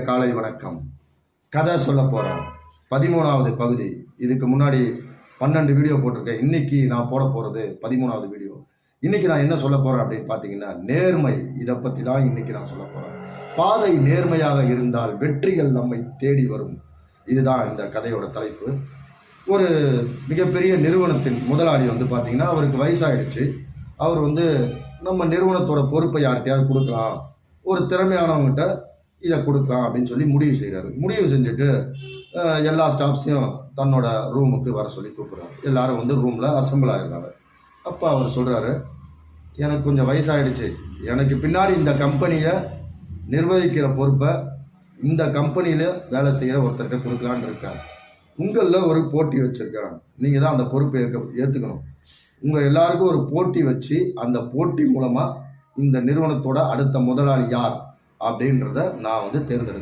காலை வணக்கம். கதை சொல்ல போகிறேன் பதிமூணாவது பகுதி. இதுக்கு முன்னாடி பன்னெண்டு வீடியோ போட்டிருக்கேன். இன்னைக்கு நான் போட போகிறது பதிமூணாவது வீடியோ இன்னைக்கு நான் என்ன சொல்ல போகிறேன் அப்படின்னு பார்த்தீங்கன்னா நேர்மை. இதை பற்றி தான் இன்னைக்கு நான் சொல்ல போகிறேன் பாதை நேர்மையாக இருந்தால் வெற்றிகள் நம்மை தேடி வரும். இதுதான் இந்த கதையோட தலைப்பு. ஒரு மிகப்பெரிய நிறுவனத்தின் முதலாளி வந்து பார்த்தீங்கன்னா அவருக்கு வயசாயிடுச்சு. அவர் வந்து நம்ம நிறுவனத்தோட பொறுப்பை யார்கிட்டயாவது கொடுக்கலாம். ஒரு திறமையானவங்ககிட்ட இதை கொடுக்கலாம் அப்படின்னு சொல்லி முடிவு செய்கிறாரு முடிவு செஞ்சுட்டு எல்லா ஸ்டாஃப்ஸையும் தன்னோட ரூமுக்கு வர சொல்லி கூப்பிட்றாரு. எல்லாரும் வந்து ரூமில் அசம்பிள் ஆகிடுறாங்க அப்போ அவர் சொல்கிறாரு எனக்கு கொஞ்சம் வயசாயிடுச்சு. எனக்கு பின்னாடி இந்த கம்பெனியை நிர்வகிக்கிற பொறுப்பை இந்த கம்பெனியில் வேலை செய்கிற ஒருத்தர்கிட்ட கொடுக்கலான்னு இருக்கேன். உங்களில் ஒரு போட்டி வச்சுருக்கேன். நீங்கள் தான் அந்த பொறுப்பை ஏற்க ஏற்றுக்கணும் உங்கள் எல்லாருக்கும் ஒரு போட்டி வச்சு அந்த போட்டி மூலமாக இந்த நிறுவனத்தோட அடுத்த முதலாளி யார்? அப்படின்றத நான் வந்து தேர்ந்தெடுக்கிறேன்